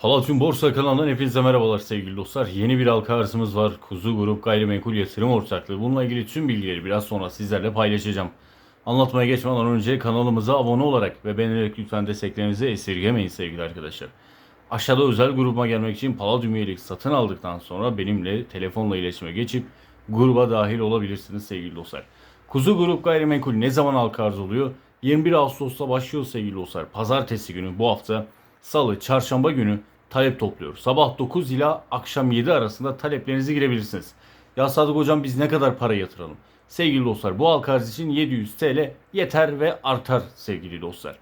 Palatyum Borsa kanalından hepinize merhabalar sevgili dostlar. Yeni bir halka arzımız var. Kuzu Grup Gayrimenkul Yatırım Ortaklığı. Bununla ilgili tüm bilgileri biraz sonra sizlerle paylaşacağım. Anlatmaya geçmeden önce kanalımıza abone olarak ve beğenerek lütfen desteklerinizi esirgemeyin sevgili arkadaşlar. Aşağıda özel grubuma gelmek için Palladium üyelik satın aldıktan sonra benimle telefonla iletişime geçip gruba dahil olabilirsiniz sevgili dostlar. Kuzu Grup Gayrimenkul ne zaman halka arz oluyor? 21 Ağustos'ta başlıyor sevgili dostlar. Pazartesi günü bu hafta Salı, Çarşamba günü talep topluyor. Sabah 9 ila akşam 7 arasında taleplerinizi girebilirsiniz. Ya Sadık hocam biz ne kadar para yatıralım? Sevgili dostlar bu halka arz için 700 TL yeter ve artar sevgili dostlar.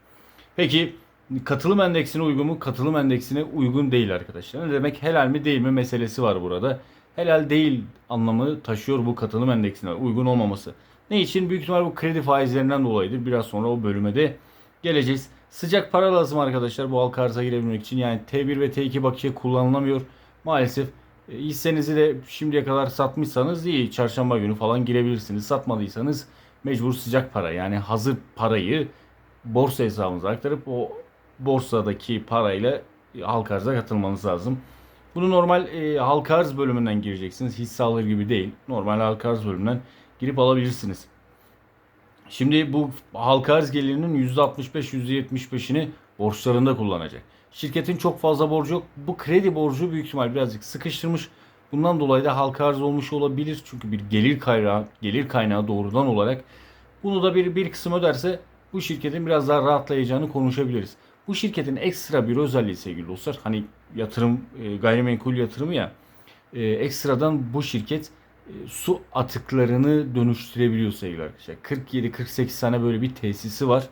Peki katılım endeksine uygun mu? Katılım endeksine uygun değil arkadaşlar. Ne demek helal mi değil mi meselesi var burada. Helal değil anlamı taşıyor bu katılım endeksine uygun olmaması. Ne için? Büyük ihtimal bu kredi faizlerinden dolayıdır. Biraz sonra o bölüme de geleceğiz. Sıcak para lazım arkadaşlar bu halka arza girebilmek için. Yani T1 ve T2 bakiye kullanılamıyor. Maalesef e, hissenizi de şimdiye kadar satmışsanız iyi. Çarşamba günü falan girebilirsiniz. Satmadıysanız mecbur sıcak para yani hazır parayı borsa hesabınıza aktarıp o borsadaki parayla halka arza katılmanız lazım. Bunu normal e, halka arz bölümünden gireceksiniz. Hisse alır gibi değil. Normal halka arz bölümünden girip alabilirsiniz. Şimdi bu halka arz gelirinin %65-%75'ini borçlarında kullanacak. Şirketin çok fazla borcu yok. Bu kredi borcu büyük ihtimal birazcık sıkıştırmış. Bundan dolayı da halka arz olmuş olabilir. Çünkü bir gelir kaynağı, gelir kaynağı doğrudan olarak bunu da bir, bir kısım öderse bu şirketin biraz daha rahatlayacağını konuşabiliriz. Bu şirketin ekstra bir özelliği sevgili dostlar. Hani yatırım, e, gayrimenkul yatırımı ya. E, ekstradan bu şirket su atıklarını dönüştürebiliyor sevgili arkadaşlar. 47-48 tane böyle bir tesisi var.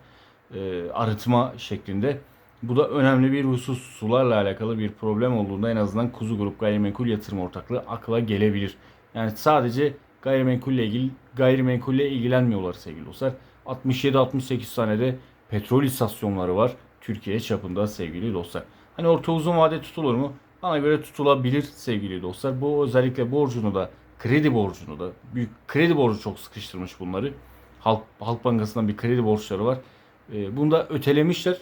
E, arıtma şeklinde. Bu da önemli bir husus. Sularla alakalı bir problem olduğunda en azından Kuzu Grup Gayrimenkul Yatırım Ortaklığı akla gelebilir. Yani sadece gayrimenkulle ilgili gayrimenkulle ilgilenmiyorlar sevgili dostlar. 67-68 tane de petrol istasyonları var Türkiye çapında sevgili dostlar. Hani orta uzun vade tutulur mu? Bana göre tutulabilir sevgili dostlar. Bu özellikle borcunu da kredi borcunu da büyük kredi borcu çok sıkıştırmış bunları. Halk, Halk Bankası'ndan bir kredi borçları var. E, bunu da ötelemişler.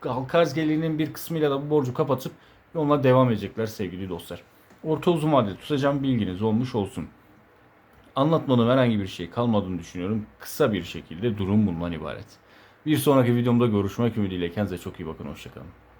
Halk arz gelirinin bir kısmıyla da bu borcu kapatıp yoluna devam edecekler sevgili dostlar. Orta uzun vadede tutacağım bilginiz olmuş olsun. Anlatmadığım herhangi bir şey kalmadığını düşünüyorum. Kısa bir şekilde durum bundan ibaret. Bir sonraki videomda görüşmek ümidiyle kendinize çok iyi bakın. Hoşçakalın.